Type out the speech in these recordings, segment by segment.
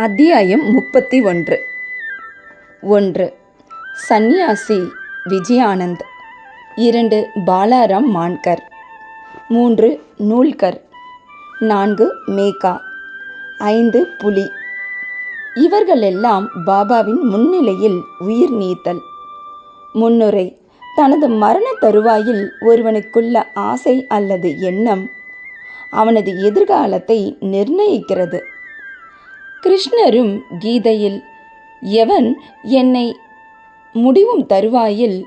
அத்தியாயம் முப்பத்தி ஒன்று. ஒன்று. சந்நியாசி விஜயானந்த். இரண்டு. பாலாராம் மான்கர். மூன்று. நூல்கர். நான்கு. மேகா. ஐந்து. புலி. இவர்களெல்லாம் பாபாவின் முன்னிலையில் உயிர் நீத்தல். முன்னுரை. தனது மரண தருவாயில் ஒருவனுக்குள்ள ஆசை அல்லது எண்ணம் அவனது எதிர்காலத்தை நிர்ணயிக்கிறது. கிருஷ்ணரும் கீதையில் எவன் என்னை முடிவும் தருவாயில்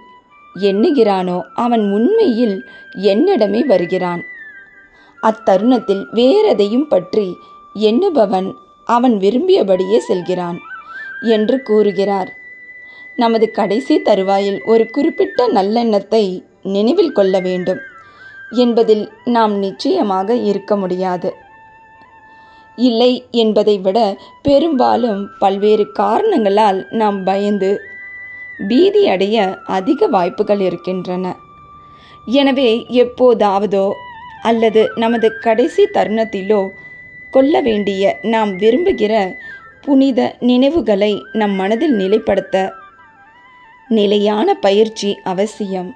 எண்ணுகிறானோ அவன் உண்மையில் என்னிடமே வருகிறான். அத்தருணத்தில் வேறெதையும் பற்றி எண்ணுபவன் அவன் விரும்பியபடியே செல்கிறான் என்று கூறுகிறார். நமது கடைசி தருவாயில் ஒரு குறிப்பிட்ட நல்லெண்ணத்தை நினைவில் கொள்ள வேண்டும். என்பதில் நாம் நிச்சயமாக இருக்க முடியாது. இல்லை என்பதை விட பெரும்பாலும் பல்வேறு காரணங்களால் நாம் பயந்து பீதி அடைய அதிக வாய்ப்புகள் இருக்கின்றன. எனவே எப்போதாவதோ அல்லது நமது கடைசி தருணத்திலோ கொள்ள வேண்டிய நாம் விரும்புகிற புனித நினைவுகளை நம் மனதில் நிலைப்படுத்த நிலையான பயிற்சி அவசியம்.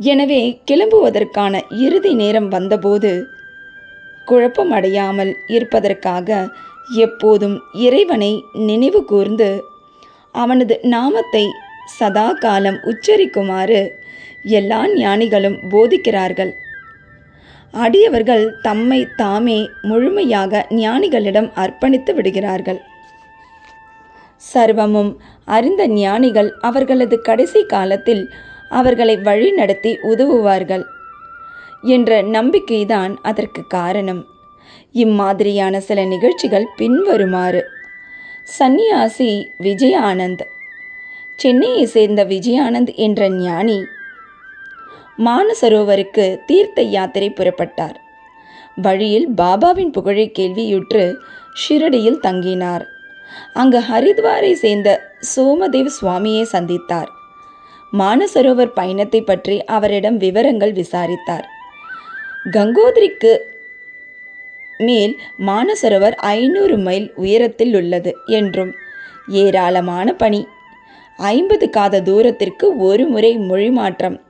எனவே கிளம்புவதற்கான இறுதி நேரம் வந்தபோது குழப்பமடையாமல் இருப்பதற்காக எப்போதும் இறைவனை நினைவு கூர்ந்து அவனது நாமத்தை சதா காலம் உச்சரிக்குமாறு எல்லா ஞானிகளும் போதிக்கிறார்கள். அடியவர்கள் தம்மை தாமே முழுமையாக ஞானிகளிடம் அர்ப்பணித்து விடுகிறார்கள். சர்வமும் அறிந்த ஞானிகள் அவர்களது கடைசி காலத்தில் அவர்களை வழிநடத்தி உதவுவார்கள். என்ற நம்பிக்கைதான் அதற்கு காரணம். இம்மாதிரியான சில நிகழ்ச்சிகள் பின்வருமாறு. சந்நியாசி விஜயானந்த். சென்னையை சேர்ந்த விஜயானந்த் என்ற ஞானி மானசரோவருக்கு தீர்த்த யாத்திரை புறப்பட்டார். வழியில் பாபாவின் புகழை கேள்வியுற்று ஷிரடியில் தங்கினார். அங்கு ஹரித்வாரை சேர்ந்த சோமதேவ் சுவாமியை சந்தித்தார். மானசரோவர் பயணத்தை பற்றி அவரிடம் விவரங்கள் விசாரித்தார். கங்கோத்ரிக்கு மேல் மானசரோவர் ஐநூறு மைல் உயரத்தில் உள்ளது என்றும் ஏராளமான பணி ஐம்பது காத தூரத்திற்கு ஒரு முறை மொழி மாற்றம்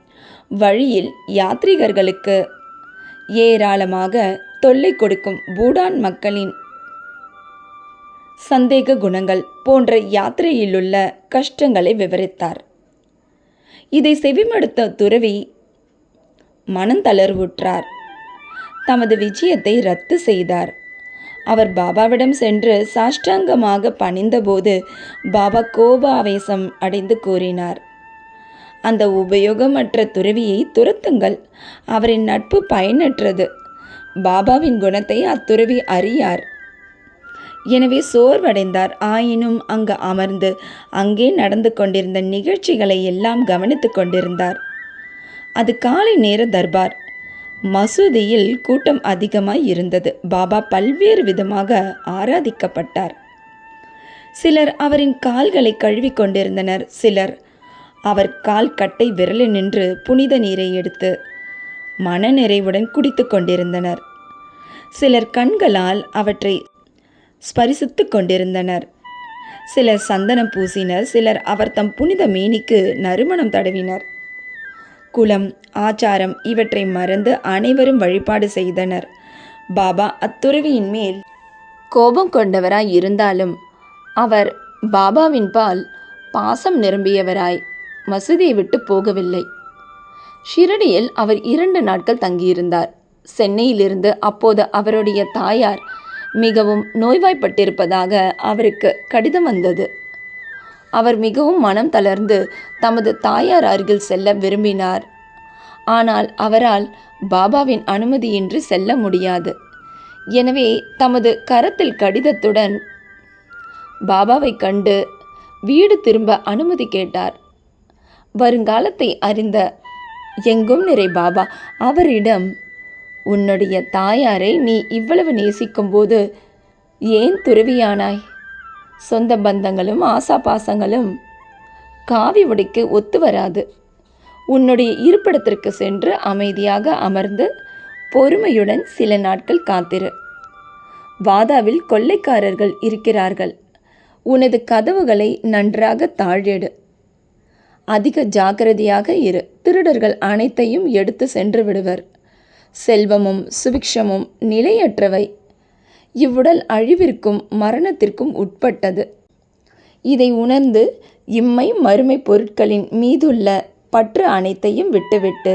வழியில் யாத்ரீகர்களுக்கு ஏராளமாக தொல்லை கொடுக்கும் பூடான் மக்களின் சந்தேக குணங்கள் போன்ற யாத்திரையிலுள்ள கஷ்டங்களை விவரித்தார். இதை செவிமடுத்த துறவி மனந்தளர்வுற்றார். தமது விஜயத்தை ரத்து செய்தார். அவர் பாபாவிடம் சென்று சாஷ்டாங்கமாக பணிந்தபோது பாபா கோபாவேசம் அடைந்து கூறினார். அந்த உபயோகமற்ற துறவியை துரத்துங்கள். அவரின் நட்பு பயனற்றது. பாபாவின் குணத்தை அத்துறவி அறியார். எனவே சோர்வடைந்தார். ஆயினும் அங்கு அமர்ந்து அங்கே நடந்து கொண்டிருந்த நிகழ்ச்சிகளை எல்லாம் கவனித்து கொண்டிருந்தார். அது காலை நேர தர்பார். மசூதியில் கூட்டம் அதிகமாய் இருந்தது. பாபா பல்வேறு விதமாக ஆராதிக்கப்பட்டார். சிலர் அவரின் கால்களை கழுவி கொண்டிருந்தனர். சிலர் அவர் கால் கட்டை விரலில் நின்று புனித நீரை எடுத்து மனநிறைவுடன் குடித்து கொண்டிருந்தனர். சிலர் கண்களால் அவற்றை ஸ்பரிசித்து கொண்டிருந்தனர். சிலர் சந்தனம் பூசினர். சிலர் அவர் தம் புனித மேனிக்கு நறுமணம் தடவினர். குலம் ஆச்சாரம் இவற்றை மறந்து அனைவரும் வழிபாடு செய்தனர். பாபா அத்துறவியின் மேல் கோபம் கொண்டவராய் இருந்தாலும் அவர் பாபாவின் பால் பாசம் நிரம்பியவராய் மசூதியை விட்டு போகவில்லை. ஷிரடியில் அவர் இரண்டு நாட்கள் தங்கியிருந்தார். சென்னையிலிருந்து அப்போது அவருடைய தாயார் மிகவும் நோய்வாய்ப்பட்டிருப்பதாக அவருக்கு கடிதம் வந்தது. அவர் மிகவும் மனம் தளர்ந்து தமது தாயார் அருகில் செல்ல விரும்பினார். ஆனால் அவரால் பாபாவின் அனுமதியின்றி செல்ல முடியாது. எனவே தமது கரத்தில் கடிதத்துடன் பாபாவை கண்டு வீடு திரும்ப அனுமதி கேட்டார். வருங்காலத்தை அறிந்த எங்கும் நிறை பாபா அவரிடம் உன்னுடைய தாயாரை நீ இவ்வளவு நேசிக்கும்போது ஏன் துறவியானாய்? சொந்த பந்தங்களும் ஆசாபாசங்களும் காவி உடைக்கு ஒத்து வராது. உன்னுடைய இருப்பிடத்திற்கு சென்று அமைதியாக அமர்ந்து பொறுமையுடன் சில நாட்கள் காத்திரு. வாதாவில் கொள்ளைக்காரர்கள் இருக்கிறார்கள். உனது கதவுகளை நன்றாக தாழெடு அதிக ஜாக்கிரதையாக இரு. திருடர்கள் அனைத்தையும் எடுத்து சென்று விடுவர். செல்வமும் சுபிக்ஷமும் நிலையற்றவை. இவ்வுடல் அழிவிற்கும் மரணத்திற்கும் உட்பட்டது. இதை உணர்ந்து இம்மை மறுமை பொருட்களின் மீதுள்ள பற்று அனைத்தையும் விட்டுவிட்டு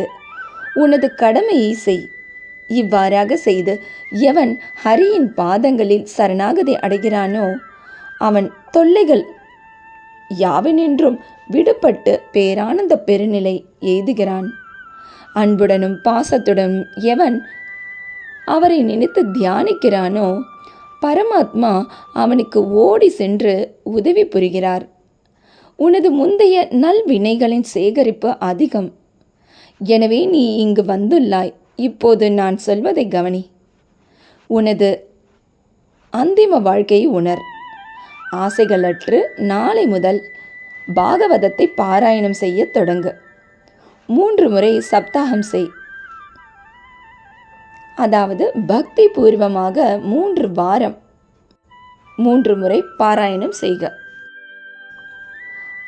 உனது கடமையை செய். இவ்வாறாக செய்து எவன் ஹரியின் பாதங்களில் சரணாகதி அடைகிறானோ அவன் தொல்லைகள் யாவெனின்றும் விடுபட்டு பேரானந்த பெருநிலை எய்துகிறான். அன்புடனும் பாசத்துடனும் எவன் அவரை நினைத்து தியானிக்கிறானோ? பரமாத்மா அவனுக்கு ஓடி சென்று உதவி புரிகிறார். உனது முந்தைய நல்வினைகளின் சேகரிப்பு அதிகம். எனவே நீ இங்கு வந்துள்ளாய். இப்போது நான் சொல்வதை கவனி. உனது அந்திம வாழ்க்கையை உணர். ஆசைகளற்று நாளை முதல் பாகவதத்தை பாராயணம் செய்ய தொடங்கு. மூன்று முறை சப்தாகம் செய். அதாவது பக்தி பூர்வமாக மூன்று வாரம் மூன்று முறை பாராயணம் செய்க.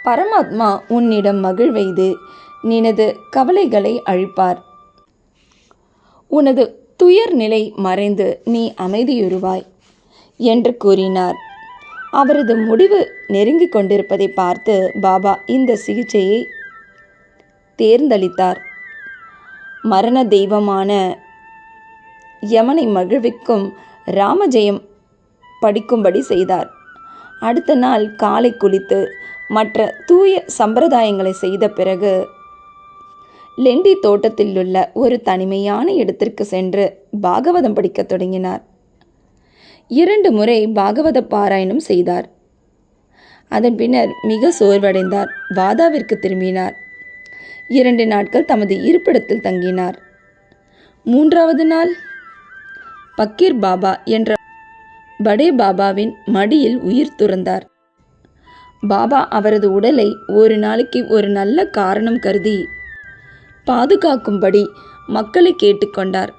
பரமாத்மா உன்னிடம் மகிழ்வைது நினது கவலைகளை அழிப்பார். உனது துயர் நிலை மறைந்து நீ அமைதியுறுவாய் என்று கூறினார். அவரது முடிவு நெருங்கிக் கொண்டிருப்பதை பார்த்து பாபா இந்த சிகிச்சையை தேர்ந்தளித்தார். மரண தெய்வமான யமனை மகிழ்விக்கும் ராமஜெயம் படிக்கும்படி செய்தார். அடுத்த நாள் காலை குளித்து மற்ற தூய சம்பிரதாயங்களை செய்த பிறகு லெண்டி தோட்டத்தில் உள்ள ஒரு தனிமையான இடத்திற்கு சென்று பாகவதம் படிக்கத் தொடங்கினார். இரண்டு முறை பாகவத பாராயணம் செய்தார். அதன் பின்னர் மிக சோர்வடைந்தார். வாதாவிற்கு திரும்பினார். இரண்டு நாட்கள் தமது இருப்பிடத்தில் தங்கினார். மூன்றாவது நாள் பக்கீர் பாபா என்ற படே பாபாவின் மடியில் உயிர் துறந்தார். பாபா அவரது உடலை ஒரு நாளைக்கு ஒரு நல்ல காரணம் கருதி பாதுகாக்கும்படி மக்களை கேட்டுக்கொண்டார்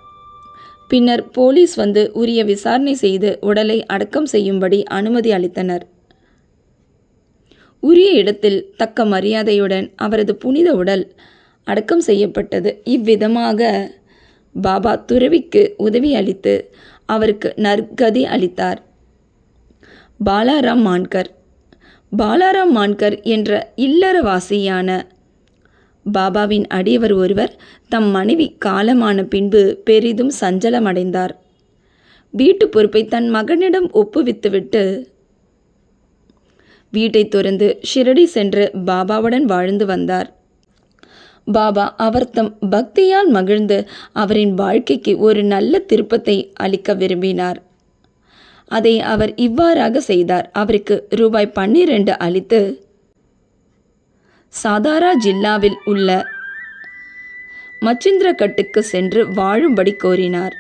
பின்னர் போலீஸ் வந்து உரிய விசாரணை செய்து உடலை அடக்கம் செய்யும்படி அனுமதி அளித்தனர். உரிய இடத்தில் தக்க மரியாதையுடன் அவரது புனித உடல் அடக்கம் செய்யப்பட்டது. இவ்விதமாக பாபா துறவிக்கு உதவி அளித்து அவருக்கு நற்கதி அளித்தார். பாலாராம் மான்கர். பாலாராம் மான்கர் என்ற இல்லறவாசியான பாபாவின் அடியவர் ஒருவர் தம் மனைவி காலமான பின்பு பெரிதும் சஞ்சலமடைந்தார். வீட்டு பொறுப்பை தன் மகனிடம் ஒப்புவித்துவிட்டு வீட்டை துறந்து ஷிரடி சென்று பாபாவுடன் வாழ்ந்து வந்தார். பாபா அவர் தம் பக்தியால் மகிழ்ந்து அவரின் வாழ்க்கைக்கு ஒரு நல்ல திருப்பத்தை அளிக்க விரும்பினார். அதை அவர் இவ்வாறாக செய்தார். அவருக்கு ரூபாய் பன்னிரண்டு அளித்து சாதாரா ஜில்லாவில் உள்ள மச்சிந்திரகட்டுக்கு சென்று வாழும்படி கோரினார்.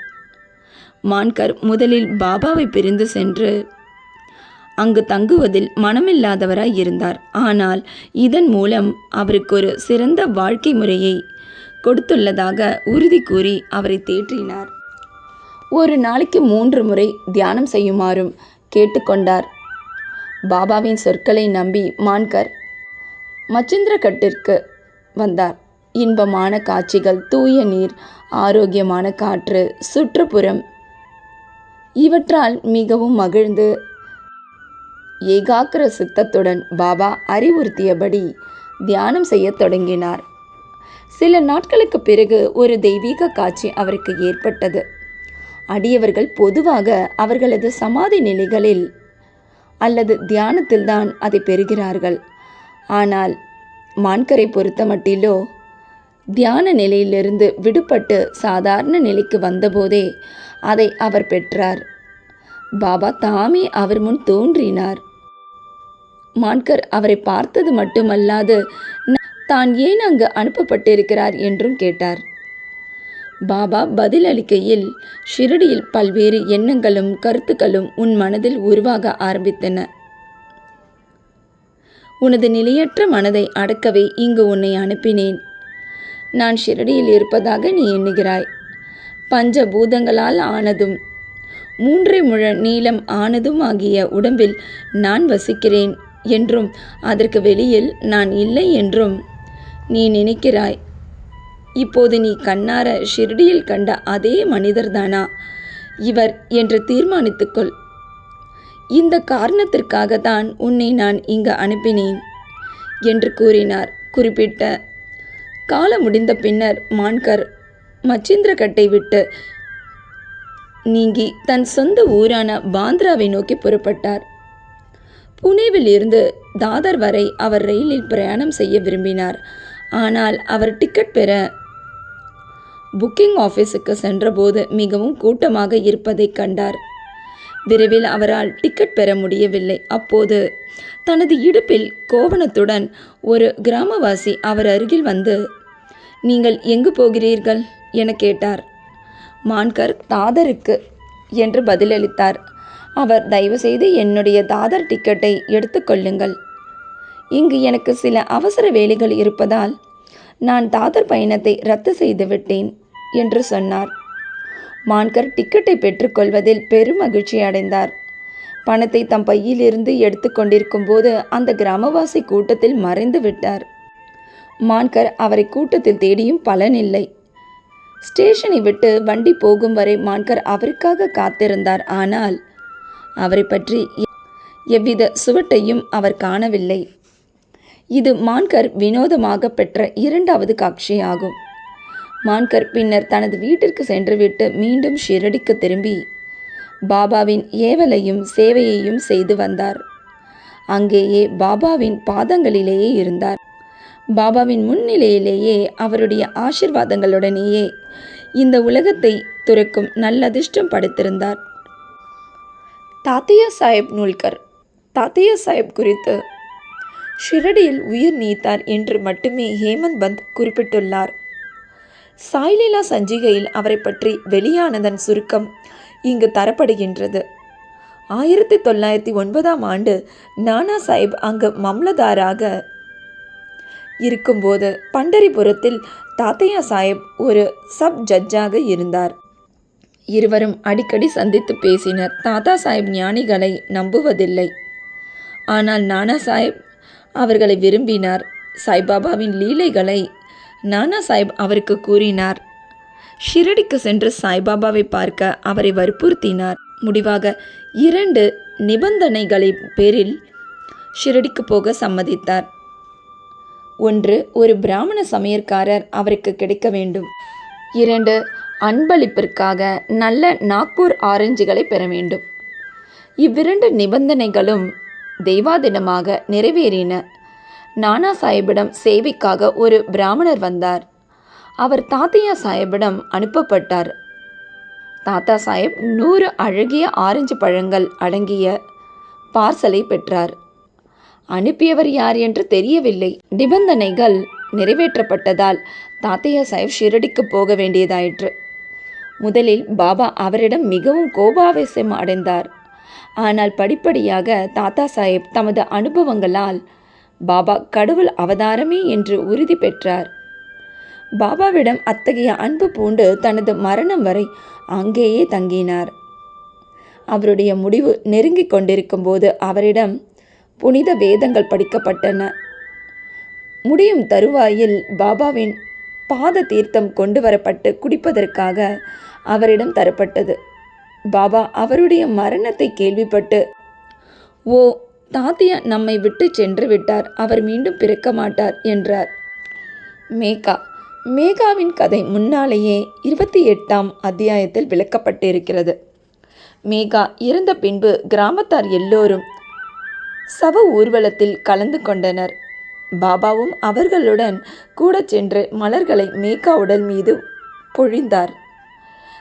மான்கர் முதலில் பாபாவை பிரிந்து சென்று அங்கு தங்குவதில் மனமில்லாதவராய் இருந்தார். ஆனால் இதன் மூலம் அவருக்கு ஒரு சிறந்த வாழ்க்கை முறையை கொடுத்துள்ளதாக உறுதி கூறி அவரை தேற்றினார். ஒரு நாளைக்கு மூன்று முறை தியானம் செய்யுமாறும் கேட்டுக்கொண்டார். பாபாவின் சொற்களை நம்பி மான்கர் மச்சிந்திரகட்டிற்கு வந்தார். இன்பமான காட்சிகள் தூய நீர் ஆரோக்கியமான காற்று சுற்றுப்புறம் இவற்றால் மிகவும் மகிழ்ந்து ஏகாக்கிர சித்தத்துடன் பாபா அறிவுறுத்தியபடி தியானம் செய்யத் தொடங்கினார். சில நாட்களுக்கு பிறகு ஒரு தெய்வீக காட்சி அவருக்கு ஏற்பட்டது. அடியவர்கள் பொதுவாக அவர்களது சமாதி நிலைகளில் அல்லது தியானத்தில்தான் அதை பெறுகிறார்கள். ஆனால் மான்கரை பொறுத்தமட்டிலோ தியான நிலையிலிருந்து விடுபட்டு சாதாரண நிலைக்கு வந்தபோதே அதை அவர் பெற்றார். பாபா தாமே அவர் முன் தோன்றினார். மான்கர் அவரை பார்த்தது மட்டுமல்லாது தான் ஏன் அங்கு அனுப்பப்பட்டிருக்கிறார் என்றும் கேட்டார். பாபா பதிலளிக்கையில் ஷிரடியில் பல்வேறு எண்ணங்களும் கருத்துக்களும் உன் மனதில் உருவாக ஆரம்பித்தன. உனது நிலையற்ற மனதை அடக்கவே இங்கு உன்னை அனுப்பினேன். நான் ஷிரடியில் இருப்பதாக நீ எண்ணுகிறாய். பஞ்ச பூதங்களால் ஆனதும் மூன்றை முழ நீளம் ஆனதும் ஆகிய உடம்பில் நான் வசிக்கிறேன். என்றும் அதற்கு வெளியில் நான் இல்லை என்றும் நீ நினைக்கிறாய். இப்போது நீ கண்ணார ஷிர்டியில் கண்ட அதே மனிதர்தானா? இவர் என்று தீர்மானித்துக்கொள். இந்த காரணத்திற்காக தான் உன்னை நான் இங்கு அனுப்பினேன் என்று கூறினார். குறிப்பிட்ட காலம் முடிந்த பின்னர் மான்கர் மச்சிந்திரகட்டை விட்டு நீங்கி தன் சொந்த ஊரான பாந்திராவை நோக்கி புறப்பட்டார். புனேவில் இருந்து தாதர் வரை அவர் ரயிலில் பிரயாணம் செய்ய விரும்பினார். ஆனால் அவர் டிக்கெட் பெற புக்கிங் ஆஃபீஸுக்கு சென்றபோது மிகவும் கூட்டமாக இருப்பதை கண்டார். விரைவில் அவரால் டிக்கெட் பெற முடியவில்லை. அப்போது தனது இடுப்பில் கோவணத்துடன் ஒரு கிராமவாசி அவர் அருகில் வந்து நீங்கள் எங்கு போகிறீர்கள்? என கேட்டார். மான்கர் தாதருக்கு என்று பதிலளித்தார். அவர் தயவுசெய்து என்னுடைய தாதர் டிக்கெட்டை எடுத்துக்கொள்ளுங்கள். இங்கு எனக்கு சில அவசர வேலைகள் இருப்பதால் நான் தாதர் பயணத்தை ரத்து செய்து விட்டேன் என்று சொன்னார். மான்கர் டிக்கெட்டை பெற்றுக்கொள்வதில் பெரும் மகிழ்ச்சி அடைந்தார். பணத்தை தம் பையிலிருந்து எடுத்துக்கொண்டிருக்கும் போது அந்த கிராமவாசி கூட்டத்தில் மறைந்து விட்டார். மான்கர் அவரை கூட்டத்தில் தேடியும் பலனில்லை ஸ்டேஷனை விட்டு வண்டி போகும் வரை மான்கர் அவருக்காக காத்திருந்தார். ஆனால் அவரை பற்றி எவ்வித சுவட்டையும் அவர் காணவில்லை. இது மான்கர் வினோதமாக பெற்ற இரண்டாவது காட்சியாகும். மான்கர் பின்னர் தனது வீட்டிற்கு சென்றுவிட்டு மீண்டும் ஷிரடிக்கு திரும்பி பாபாவின் ஏவலையும் சேவையையும் செய்து வந்தார். அங்கேயே பாபாவின் பாதங்களிலேயே இருந்தார். பாபாவின் முன்னிலையிலேயே அவருடைய ஆசிர்வாதங்களுடனேயே இந்த உலகத்தை துறக்கும் நல்லதிர்ஷ்டம் படைத்திருந்தார். தாத்தையா சாஹிப் நூல்கர். தாத்தையா சாஹிப் குறித்து ஷிரடியில் உயிர் நீத்தார் என்று மட்டுமே ஹேமந்த் பந்த் குறிப்பிட்டுள்ளார். சாய்லீலா சஞ்சிகையில் அவரை பற்றி வெளியானதன் சுருக்கம் இங்கு தரப்படுகின்றது. ஆயிரத்தி தொள்ளாயிரத்தி ஒன்பதாம் ஆண்டு நானா சாஹிப் அங்கு மம்லதாராக இருக்கும்போது பண்டரிபுரத்தில் தாத்தையா சாஹிப் ஒரு சப் ஜட்ஜாக இருந்தார். இருவரும் அடிக்கடி சந்தித்து பேசினர். தாத்தா சாஹிப் ஞானிகளை நம்புவதில்லை. ஆனால் நானா சாஹிப் அவர்களை விரும்பினார். சாய்பாபாவின் லீலைகளை நானா சாஹிப் அவருக்கு கூறினார். ஷிரடிக்கு சென்று சாய்பாபாவை பார்க்க அவரை வற்புறுத்தினார். முடிவாக இரண்டு நிபந்தனைகளின் பேரில் ஷிரடிக்கு போக சம்மதித்தார். ஒன்று ஒரு பிராமண சமையற்காரர் அவருக்கு கிடைக்க வேண்டும். இரண்டு அன்பளிப்பிற்காக நல்ல நாக்பூர் ஆரஞ்சுகளை பெற வேண்டும். இவ்விரண்டு நிபந்தனைகளும் தெய்வாதினமாக நிறைவேறின. நானா சாஹிபிடம் சேவைக்காக ஒரு பிராமணர் வந்தார். அவர் தாத்தையா சாஹிபிடம் அனுப்பப்பட்டார். தாத்தா சாஹிப் நூறு அழகிய ஆரஞ்சு பழங்கள் அடங்கிய பார்சலை பெற்றார். அனுப்பியவர் யார் என்று தெரியவில்லை. நிபந்தனைகள் நிறைவேற்றப்பட்டதால் தாத்தையா சாஹிப் ஷிரடிக்கு போக வேண்டியதாயிற்று. முதலில் பாபா அவரிடம் மிகவும் கோபாவேசம் அடைந்தார். ஆனால் படிப்படியாக தாத்தா சாஹேப் தமது அனுபவங்களால் பாபா கடவுள் அவதாரமே என்று உறுதி பெற்றார். பாபாவிடம் அத்தகைய அன்பு பூண்டு தனது மரணம் வரை அங்கேயே தங்கினார். அவருடைய முடிவு நெருங்கிக் கொண்டிருக்கும் போது அவரிடம் புனித வேதங்கள் படிக்கப்பட்டன. முடியும் தருவாயில் பாபாவின் பாத தீர்த்தம் கொண்டு வரப்பட்டு குடிப்பதற்காக அவரிடம் தரப்பட்டது. பாபா அவருடைய மரணத்தை கேள்விப்பட்டு ஓ தாத்தியா நம்மை விட்டு சென்று விட்டார். அவர் மீண்டும் பிறக்க மாட்டார் என்றார். மேகா. மேகாவின் கதை முன்னாலேயே இருபத்தி எட்டாம் அத்தியாயத்தில் விளக்கப்பட்டிருக்கிறது. மேகா இறந்த பின்பு கிராமத்தார் எல்லோரும் சவ ஊர்வலத்தில் கலந்து கொண்டனர். பாபாவும் அவர்களுடன் கூட சென்று மலர்களை மேகா உடல் மீது பொழிந்தார்.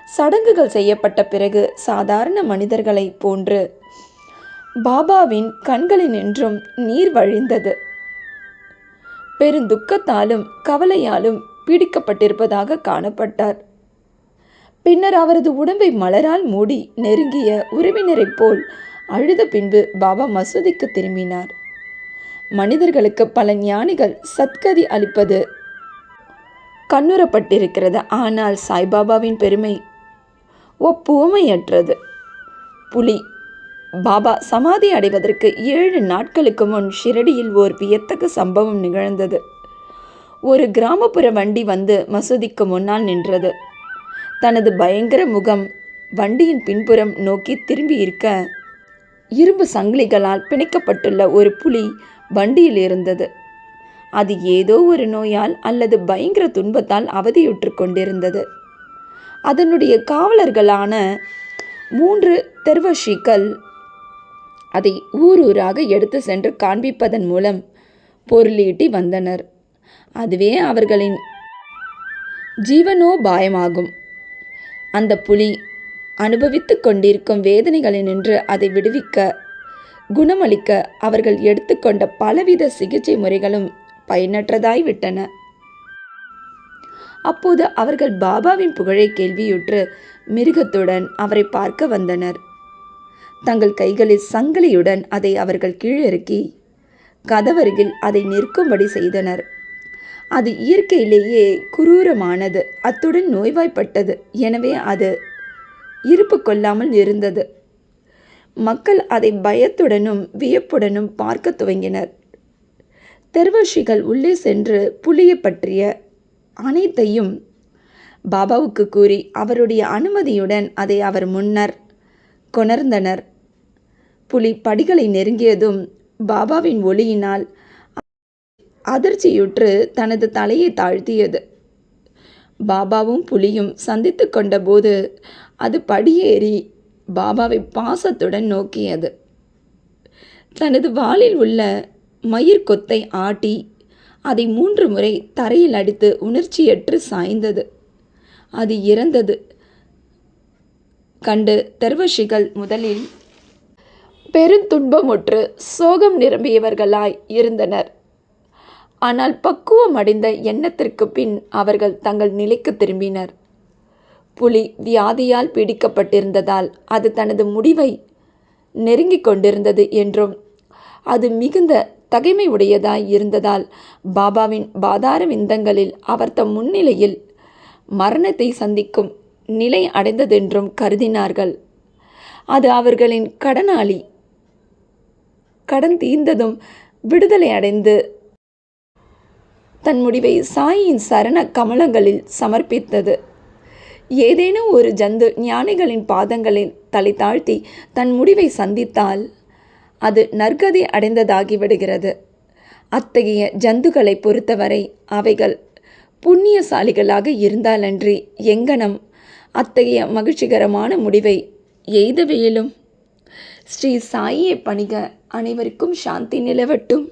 சடங்குகள் செய்யப்பட்ட பிறகு சாதாரண மனிதர்களை போன்று பாபாவின் கண்களினின்றும் நீர் வழிந்தது. பெருந்துக்கத்தாலும் கவலையாலும் பீடிக்கப்பட்டிருப்பதாக காணப்பட்டார். பின்னர் அவரது உடம்பை மலரால் மூடி நெருங்கிய உறவினரைப் போல் அழுத பின்பு பாபா மசூதிக்கு திரும்பினார். மனிதர்களுக்கு பல ஞானிகள் சத்கதி அளிப்பது கண்ணுறப்பட்டிருக்கிறது. ஆனால் சாய்பாபாவின் பெருமை ஒப்புவமையற்றது புலி பாபா சமாதி அடைவதற்கு ஏழு நாட்களுக்கு முன் ஷிரடியில் ஓர் வியத்தகு சம்பவம் நிகழ்ந்தது. ஒரு கிராமப்புற வண்டி வந்து மசூதிக்கு முன்னால் நின்றது. தனது பயங்கர முகம் வண்டியின் பின்புறம் நோக்கி திரும்பி இருக்க இரும்பு சங்கிலிகளால் பிணைக்கப்பட்டுள்ள ஒரு புலி வண்டியில் இருந்தது அது ஏதோ ஒரு நோயால் அல்லது பயங்கர துன்பத்தால் அவதியுற்று கொண்டிருந்தது. அதனுடைய காவலர்களான மூன்று தெர்வஷிகள் அதை ஊர் ஊராக எடுத்து சென்று காண்பிப்பதன் மூலம் பொருளீட்டி வந்தனர். அதுவே அவர்களின் ஜீவனோபாயமாகும். அந்த புலி அனுபவித்து கொண்டிருக்கும் வேதனைகளினின்று அதை விடுவிக்க குணமளிக்க அவர்கள் எடுத்துக்கொண்ட பலவித சிகிச்சை முறைகளும் பயனற்றதாய் விட்டன அப்போது அவர்கள் பாபாவின் புகழை கேள்வியுற்று மிருகத்துடன் அவரை பார்க்க வந்தனர். தங்கள் கைகளில் சங்கிலியுடன் அதை அவர்கள் கீழிறக்கி கதவருகில் அதை நிற்கும்படி செய்தனர். அது இயற்கையிலேயே குரூரமானது அத்துடன் நோய்வாய்ப்பட்டது. எனவே அது இருப்பு கொள்ளாமல் இருந்தது. மக்கள் அதை பயத்துடனும் வியப்புடனும் பார்க்க துவங்கினர். தெருவஷிகள் உள்ளே சென்று புலியை பற்றிய அனைத்தையும் பாபாவுக்கு கூறி அவருடைய அனுமதியுடன் அதை அவர் முன்னர் கொணர்ந்தனர். புலி படிகளை நெருங்கியதும் பாபாவின் ஒளியினால் அதிர்ச்சியுற்று தனது தலையை தாழ்த்தியது. பாபாவும் புலியும் சந்தித்து கொண்டபோது அது படியேறி பாபாவை பாசத்துடன் நோக்கியது. தனது வாளில் உள்ள மயிர் கொத்தை ஆட்டி அதை மூன்று முறை தரையில் அடித்து உணர்ச்சியற்று சாய்ந்தது. அது இறந்தது. கண்டு தர்வஷிகள் முதலில் பெருந்துன்பமுற்று சோகம் நிரம்பியவர்களாய் இருந்தனர். ஆனால் பக்குவம் அடைந்த எண்ணத்திற்கு பின் அவர்கள் தங்கள் நிலைக்கு திரும்பினர். புலி வியாதியால் பீடிக்கப்பட்டிருந்ததால் அது தனது முடிவை நெருங்கிக் கொண்டிருந்தது என்றும் அது மிகுந்த தகைமை உடையதாய் இருந்ததால் பாபாவின் பாதார விந்தங்களில் அவர் தம் முன்னிலையில் மரணத்தை சந்திக்கும் நிலை அடைந்ததென்றும் கருதினார்கள். அது அவர்களின் கடனாளி கடன் தீர்ந்ததும் விடுதலை அடைந்து தன் முடிவை சாயின் சரண கமலங்களில் சமர்ப்பித்தது. ஏதேனும் ஒரு ஜந்து ஞானிகளின் பாதங்களில் தலை தாழ்த்தி தன் முடிவை சந்தித்தால் அது நற்கதி அடைந்ததாகிவிடுகிறது. அத்தகைய ஜந்துக்களை பொறுத்தவரை அவைகள் புண்ணியசாலிகளாக இருந்தாலன்றி எங்கனம் அத்தகைய மகிழ்ச்சிகரமான முடிவை எய்தவையிலும் ஸ்ரீ சாயியை பணிக அனைவருக்கும் சாந்தி நிலவட்டும்.